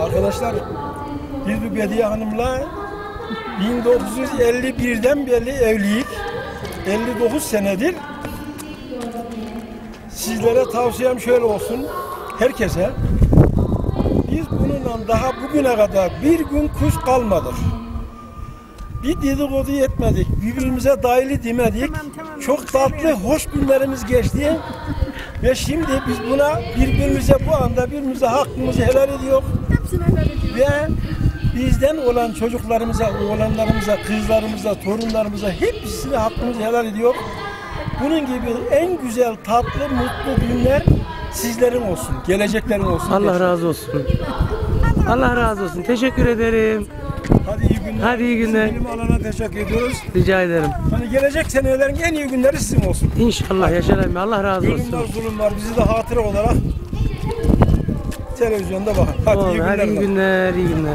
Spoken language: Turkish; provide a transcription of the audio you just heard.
Arkadaşlar biz bu Bediye Hanım'la 1951'den beri evliyiz. 59 senedir. Sizlere tavsiyem şöyle olsun. Herkese. Biz bununla daha bugüne kadar bir gün kuş kalmadık. Bir dedikodu etmedik. Birbirimize dahili demedik. Çok tatlı, hoş günlerimiz geçti. Ve şimdi biz buna birbirimize bu anda birbirimize hakkımızı helal ediyor. Ve bizden olan çocuklarımıza, oğlanlarımıza, kızlarımıza, torunlarımıza hepsine hakkımızı helal ediyor. Bunun gibi en güzel, tatlı, mutlu günler sizlerin olsun, geleceklerin olsun. Allah razı olsun. Allah razı olsun. Teşekkür ederim. Hadi iyi günler. Hadi iyi günler. Bilim alana teşekkür ediyoruz. Rica ederim. Hani gelecek senelerin en iyi günleri sizin olsun. İnşallah Yaşar emmi. Allah razı olsun. Ölümler, zulümler bizi de hatıra olarak televizyonda bakın. Hadi iyi Oldu. günler. Hadi iyi günler, iyi günler.